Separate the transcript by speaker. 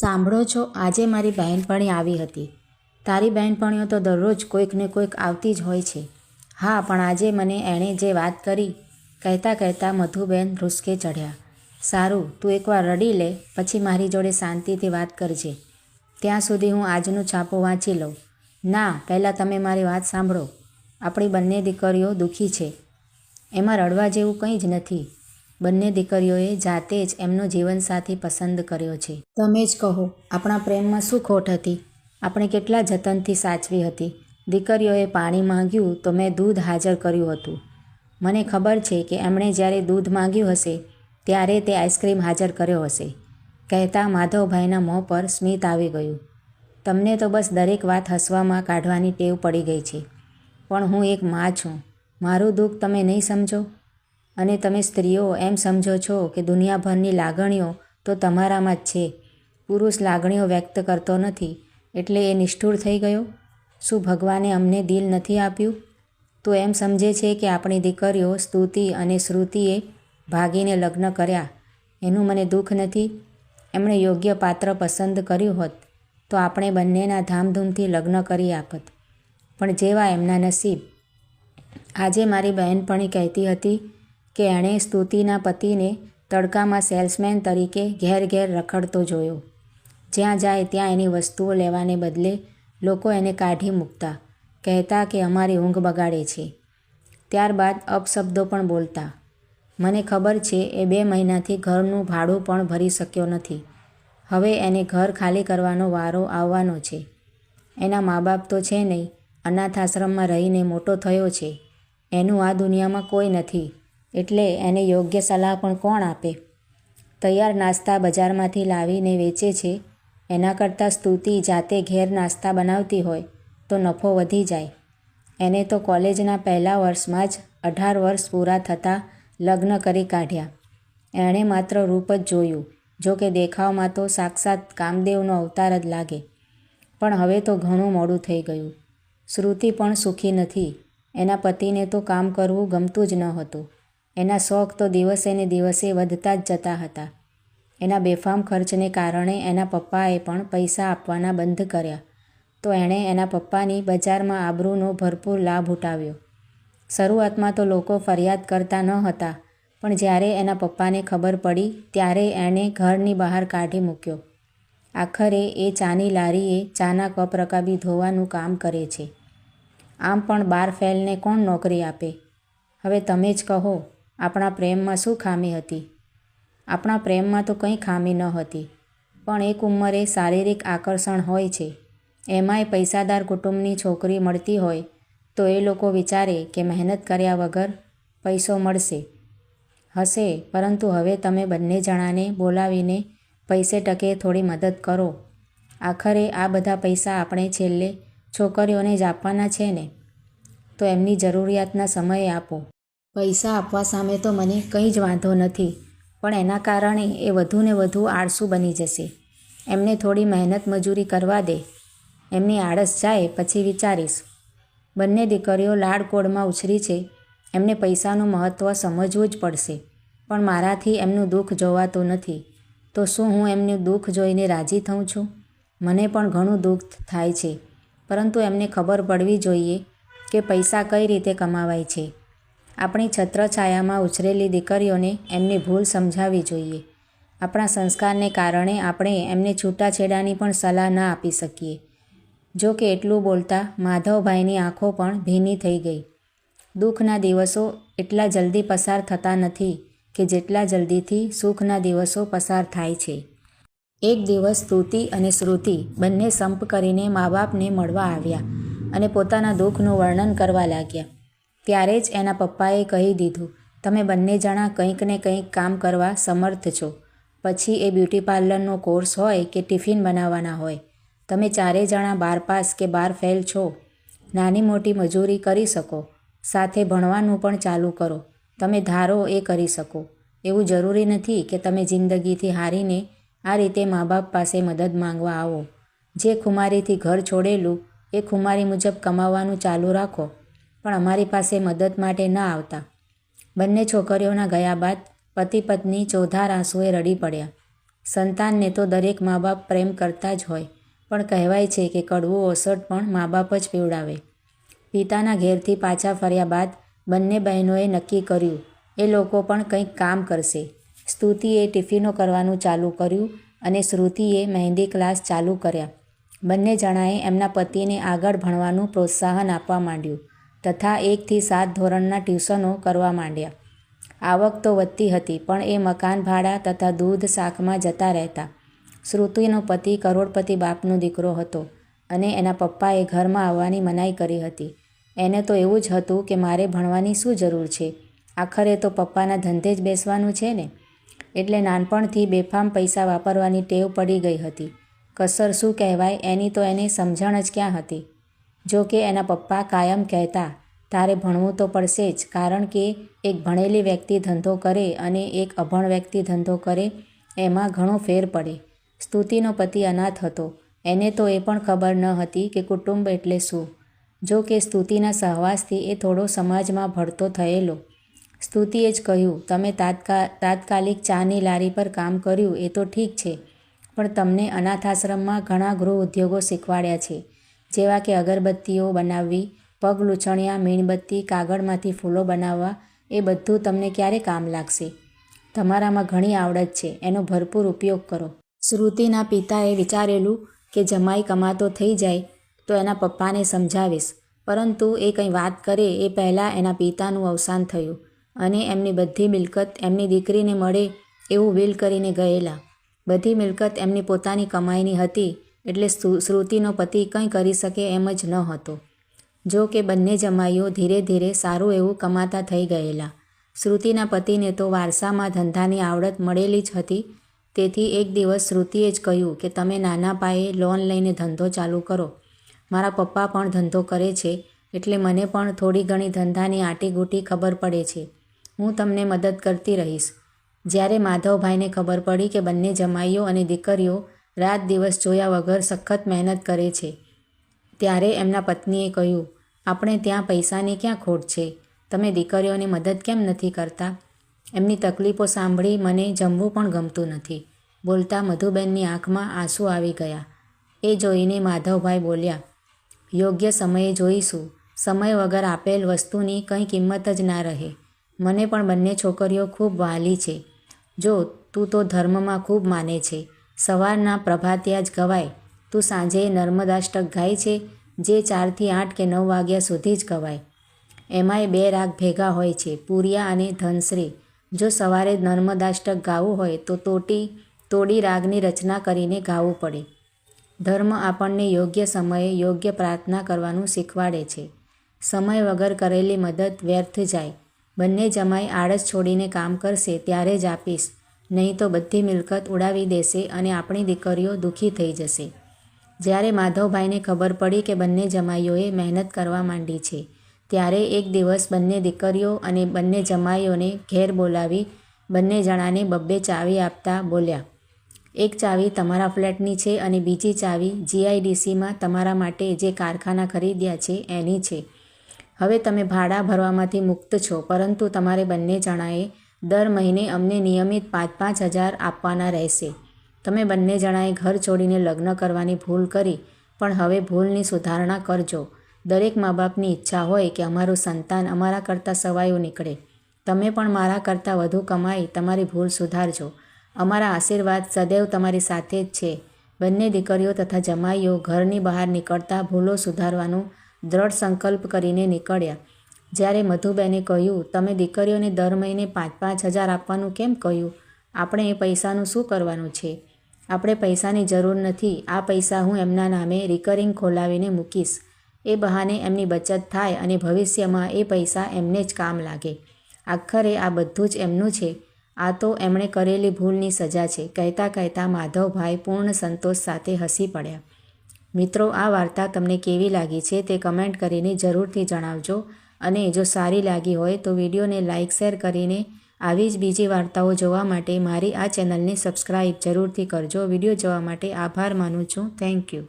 Speaker 1: સાંભળો છો, આજે મારી બહેનપણી આવી હતી. તારી બહેનપણીઓ તો દરરોજ કોઈક ને કોઈક આવતી જ હોય છે. હા, પણ આજે મને એણે જે વાત કરી, કહેતા કહેતા મધુબેન રૂસકે ચઢ્યા. સારું, તું એકવાર રડી લે, પછી મારી જોડે શાંતિથી વાત કરજે. ત્યાં સુધી હું આજનું છાપો વાંચી લઉં. ના, પહેલાં તમે મારી વાત સાંભળો. આપણી બંને દીકરીઓ દુઃખી છે. એમાં રડવા જેવું કંઈ જ નથી. બંને દીકરીઓએ જાતે જ એમનો જીવનસાથી પસંદ કર્યો છે. તમે જ કહો, આપણા પ્રેમમાં શું ખોટ હતી? આપણે કેટલા જતનથી સાચવી હતી? દીકરીઓએ પાણી માંગ્યું તો મેં દૂધ હાજર કર્યું હતું. મને ખબર છે કે એમણે જ્યારે દૂધ માંગ્યું હશે, ત્યારે તે આઈસ્ક્રીમ હાજર કર્યો હશે. કહેતા માધવભાઈના મોં પર સ્મિત આવી ગયું. તમને તો બસ દરેક વાત હસવામાં કાઢવાની ટેવ પડી ગઈ છે. પણ હું એક મા છું. મારું દુઃખ તમે નહીં સમજો? અને તમે સ્ત્રીઓ એમ સમજો છો કે દુનિયાભરની લાગણીઓ તો તમારામાં જ છે. પુરુષ લાગણીઓ વ્યક્ત કરતો નથી એટલે એ નિષ્ઠુર થઈ ગયો. શું ભગવાને અમને દિલ નથી આપ્યું? તો એમ સમજે છે કે આપણી દીકરીઓ સ્તુતિ અને શ્રુતિએ ભાગીને લગ્ન કર્યા. એનું મને દુઃખ નથી. એમણે યોગ્ય પાત્ર પસંદ કર્યું હોત તો આપણે બંનેના ધામધૂમથી લગ્ન કરી આપત. પણ જેવા એમના નસીબ. આજે મારી બહેનપણી કહેતી હતી કે એણે સ્તુતિના પતિને તડકામાં સેલ્સમેન તરીકે ઘેર ઘેર રખડતો જોયો. જ્યાં જાય ત્યાં એની વસ્તુઓ લેવાને બદલે લોકો એને કાઢી મૂકતા, કહેતા કે અમારી ઊંઘ બગાડે છે. ત્યારબાદ અપશબ્દો પણ બોલતા. મને ખબર છે, એ બે મહિનાથી ઘરનું ભાડું પણ ભરી શક્યો નથી. હવે એને ઘર ખાલી કરવાનો વારો આવવાનો છે. એના મા બાપ તો છે નહીં અનાથ આશ્રમમાં રહીને મોટો થયો છે. એનું આ દુનિયામાં કોઈ નથી. એટલે એને યોગ્ય સલાહ પણ કોણ આપે? તૈયાર નાસ્તા બજારમાંથી લાવીને વેચે છે. એના કરતાં સ્તુતિ જાતે ઘેર નાસ્તા બનાવતી હોય તો નફો વધી જાય. એને તો કોલેજના પહેલા વર્ષમાં જ અઢાર વર્ષ પૂરા થતાં લગ્ન કરી કાઢ્યા. એણે માત્ર રૂપ જ જોયું, જો કે દેખાવમાં તો સાક્ષાત કામદેવનો અવતાર જ લાગે. પણ હવે તો ઘણું મોડું થઈ ગયું. શ્રુતિ પણ સુખી નથી. એના પતિને તો કામ કરવું ગમતું જ ન હતું. એના શોખ તો દિવસે ને દિવસે વધતા જ જતા હતા. એના બેફામ ખર્ચને કારણે એના પપ્પાએ પણ પૈસા આપવાના બંધ કર્યા. તો એણે એના પપ્પાની બજારમાં આબરૂનો ભરપૂર લાભ ઉઠાવ્યો. શરૂઆતમાં તો લોકો ફરિયાદ કરતા ન હતા, પણ જ્યારે એના પપ્પાને ખબર પડી ત્યારે એણે ઘરની બહાર કાઢી મૂક્યો. આખરે એ ચાની લારીએ ચાના કપ રકાબી ધોવાનું કામ કરે છે. આમ પણ બાર ફેલને કોણ નોકરી આપે? હવે તમે જ કહો. આપણા પ્રેમમાં શું ખામી હતી? આપણા પ્રેમમાં તો કંઈ ખામી ન હતી, પણ એક ઉંમરે શારીરિક આકર્ષણ હોય છે. એમાંય પૈસાદાર કુટુંબની છોકરી મળતી હોય તો એ લોકો વિચારે કે મહેનત કર્યા વગર પૈસો મળશે. હશે, પરંતુ હવે તમે બંને જણાને બોલાવીને પૈસે ટકે થોડી મદદ કરો. આખરે આ બધા પૈસા આપણે છેલ્લે છોકરીઓને જ આપવાના છે ને? તો એમની જરૂરિયાતના સમયે આપો. પૈસા આપવા સામે તો મને કંઈ જ વાંધો નથી, પણ એના કારણે એ વધુને વધુ આળસુ બની જશે. એમને થોડી મહેનત મજૂરી કરવા દે. એમની આળસ જાય પછી વિચારીશ. બંને દીકરીઓ લાડકોડમાં ઉછરી છે. એમને પૈસાનું મહત્ત્વ સમજવું જ પડશે. પણ મારાથી એમનું દુઃખ જોવાતું નથી. તો શું હું એમનું દુઃખ જોઈને રાજી થઉં છું? મને પણ ઘણું દુઃખ થાય છે. પરંતુ એમને ખબર પડવી જોઈએ કે પૈસા કઈ રીતે કમાવાય છે. આપણી છત્રછાયામાં ઉછરેલી દીકરીઓને એમની ભૂલ સમજાવવી જોઈએ. આપણા સંસ્કારને કારણે આપણે એમને છૂટાછેડાની પણ સલાહ ના આપી શકીએ. જો કે એટલું બોલતા માધવભાઈની આંખો પણ ભીની થઈ ગઈ. દુઃખના દિવસો એટલા જલ્દી પસાર થતા નથી કે જેટલા જલ્દીથી સુખના દિવસો પસાર થાય છે. એક દિવસ સ્તુતિ અને શ્રુતિ બંને સંપ કરીને મા બાપને મળવા આવ્યા અને પોતાના દુઃખનું વર્ણન કરવા લાગ્યા. ત્યારે જ એના પપ્પાએ કહી દીધું, તમે બંને જણા કંઈક ને કંઈક કામ કરવા સમર્થ છો. પછી એ બ્યુટી પાર્લરનો કોર્સ હોય કે ટિફિન બનાવવાના હોય. તમે ચારેય જણા બાર પાસ કે બાર ફેલ છો. નાની મોટી મજૂરી કરી શકો. સાથે ભણવાનું પણ ચાલુ કરો. તમે ધારો એ કરી શકો. એવું જરૂરી નથી કે તમે જિંદગીથી હારીને આ રીતે મા બાપ પાસે મદદ માંગવા આવો. જે ખુમારીથી ઘર છોડેલું, એ ખુમારી મુજબ કમાવાનું ચાલુ રાખો. પણ અમારી પાસે મદદ માટે ન આવતા. બંને છોકરીઓના ગયા બાદ પતિ પત્ની ચોધાર આંસુએ રડી પડ્યા. સંતાનને તો દરેક મા બાપ પ્રેમ કરતા જ હોય, પણ કહેવાય છે કે કડવું ઓસડ પણ મા બાપ જ પીવડાવે. પિતાના ઘેરથી પાછા ફર્યા બાદ બંને બહેનોએ નક્કી કર્યું, એ લોકો પણ કંઈક કામ કરશે. સ્તુતિએ ટિફિનો કરવાનું ચાલુ કર્યું અને શ્રુતિએ મહેંદી ક્લાસ ચાલુ કર્યા. બંને જણાએ એમના પતિને આગળ ભણવાનું પ્રોત્સાહન આપવા માંડ્યું. તથા એકથી સાત ધોરણના ટ્યુશનો કરવા માંડ્યા. આવક તો વધતી હતી, પણ એ મકાન, ભાડા તથા દૂધ શાકમાં જતા રહેતા. શ્રુતિનો પતિ કરોડપતિ બાપનો દીકરો હતો અને એના પપ્પાએ ઘરમાં આવવાની મનાઈ કરી હતી. એને તો એવું જ હતું કે મારે ભણવાની શું જરૂર છે? આખરે તો પપ્પાના ધંધે જ બેસવાનું છે ને? એટલે નાનપણથી બેફામ પૈસા વાપરવાની ટેવ પડી ગઈ હતી. કસર શું કહેવાય, એની તો એને સમજણ જ ક્યાં હતી? જો કે એના પપ્પા કાયમ કહેતા, તારે ભણવું તો પડશે જ, કારણ કે એક ભણેલી વ્યક્તિ ધંધો કરે અને એક અભણ વ્યક્તિ ધંધો કરે, એમાં ઘણો ફેર પડે. સ્તુતિનો પતિ અનાથ હતો. એને તો એ પણ ખબર ન હતી કે કુટુંબ એટલે શું. જો કે સ્તુતિના સહવાસથી એ થોડો સમાજમાં ભળતો થયેલો. સ્તુતિએ જ કહ્યું, તમે તાત્કા, તાત્કાલિક ચાની લારી પર કામ કર્યું, એ તો ઠીક છે, પણ તમને અનાથાશ્રમમાં ઘણા ગૃહ ઉદ્યોગો શીખવાડ્યા છે. જેવા કે અગરબત્તીઓ બનાવવી, પગ લૂંછણિયા, મીણબત્તી, કાગળમાંથી ફૂલો બનાવવા, એ બધું તમને ક્યારે કામ લાગશે? તમારામાં ઘણી આવડત છે, એનો ભરપૂર ઉપયોગ કરો. શ્રુતિના પિતાએ વિચારેલું કે જમાઈ કમાતો થઈ જાય, તો એના પપ્પાને સમજાવીશ. પરંતુ એ કંઈ વાત કરે એ પહેલાં એના પિતાનું અવસાન થયું અને એમની બધી મિલકત એમની દીકરીને મળે એવું વિલ કરીને ગયેલા. બધી મિલકત એમની પોતાની કમાઈની હતી એટલે શ્રુતિનો પતિ કંઈ કરી શકે એમ જ ન હતો. જો કે બંને જમાઈઓ ધીરે ધીરે સારું એવું કમાતા થઈ ગયેલા. શ્રુતિના પતિને તો વારસામાં ધંધાની આવડત મળેલી જ હતી. તેથી એક દિવસ શ્રુતિએ જ કહ્યું કે, તમે નાના પાયે લોન લઈને ધંધો ચાલુ કરો. મારા પપ્પા પણ ધંધો કરે છે, એટલે મને પણ થોડી ઘણી ધંધાની આટીગૂટી ખબર પડે છે. હું તમને મદદ કરતી રહીશ. જ્યારે માધવભાઈને ખબર પડી કે બંને જમાઈઓ અને દીકરીઓ રાત દિવસ જોયા વગર સખત મહેનત કરે છે. ત્યારે એમના પત્નીએ કહ્યું, આપણે ત્યાં પૈસાની ક્યાં ખોટ છે? તમે દીકરીઓની મદદ કેમ નથી કરતા? એમની તકલીફો સાંભળી મને જમવું પણ ગમતું નથી. બોલતા મધુબેનની આંખમાં આંસુ આવી ગયા. એ જોઈને માધવભાઈ બોલ્યા, યોગ્ય સમયે જોઈશું. સમય વગર આપેલ વસ્તુની કંઈ કિંમત જ ના રહે. મને પણ બંને છોકરીઓ ખૂબ વહાલી છે. જો તું તો ધર્મમાં ખૂબ માને છે. સવારના પ્રભાતિયા જ ગવાય. તું સાંજે નર્મદાષ્ટક ગાય છે, જે ચારથી આઠ કે નવ વાગ્યા સુધી જ ગવાય. એમાંય બે રાગ ભેગા હોય છે, પૂરિયા અને ધનશ્રી. જો સવારે નર્મદાષ્ટક ગાવું હોય, તો તોટી, તોડી રાગની રચના કરીને ગાવું પડે. ધર્મ આપણને યોગ્ય સમયે યોગ્ય પ્રાર્થના કરવાનું શીખવાડે છે. સમય વગર કરેલી મદદ વ્યર્થ જાય. બંને જમાઈ આળસ છોડીને કામ કરશે, ત્યારે જ આપીશ. નહીં તો બધી મિલકત ઉડાવી દેશે અને આપણી દીકરીઓ દુઃખી થઈ જશે. જ્યારે માધવભાઈને ખબર પડી કે બંને જમાઈઓએ મહેનત કરવા માંડી છે, ત્યારે એક દિવસ બંને દીકરીઓ અને બંને જમાઈઓને ઘેર બોલાવી બંને જણાને બબ્બે ચાવી આપતા બોલ્યા, એક ચાવી તમારા ફ્લેટની છે અને બીજી ચાવી જીઆઈડીસીમાં તમારા માટે જે કારખાના ખરીદ્યા છે એની છે. હવે તમે ભાડા ભરવામાંથી મુક્ત છો, પરંતુ તમારે બંને જણાએ દર મહિને અમને નિયમિત પાંચ પાંચ હજાર આપવાના રહેશે. તમે બંને જણાએ ઘર છોડીને લગ્ન કરવાની ભૂલ કરી, પણ હવે ભૂલની સુધારણા કરજો. દરેક મા બાપની ઈચ્છા હોય કે અમારું સંતાન અમારા કરતાં સવાયું નીકળે. તમે પણ મારા કરતાં વધુ કમાઈ તમારી ભૂલ સુધારજો. અમારા આશીર્વાદ સદૈવ તમારી સાથે જ છે. બંને દીકરીઓ તથા જમાઈઓ ઘરની બહાર નીકળતા ભૂલો સુધારવાનું દ્રઢ સંકલ્પ કરીને નીકળ્યા. જ્યારે મધુબેને કહ્યું, તમે દીકરીઓને દર મહિને પાંચ પાંચ હજાર આપવાનું કેમ કહ્યું? આપણે એ પૈસાનું શું કરવાનું છે? આપણે પૈસાની જરૂર નથી. આ પૈસા હું એમના નામે રિકરિંગ ખોલાવીને મૂકીશ. એ બહાને એમની બચત થાય અને ભવિષ્યમાં એ પૈસા એમને જ કામ લાગે. આખરે આ બધું જ એમનું છે. આ તો એમણે કરેલી ભૂલની સજા છે. કહેતા કહેતા માધવભાઈ પૂર્ણ સંતોષ સાથે હસી પડ્યા. મિત્રો, આ વાર્તા તમને કેવી લાગી છે તે કમેન્ટ કરીને જરૂરથી જણાવજો. અને જો સારી લાગી હોય તો વિડીયોને લાઇક શેર કરીને આવી જ બીજી વાર્તાઓ જોવા માટે મારી આ ચેનલને સબસ્ક્રાઈબ જરૂરથી કરજો. વીડિયો જોવા માટે આભાર માનું છું. Thank you.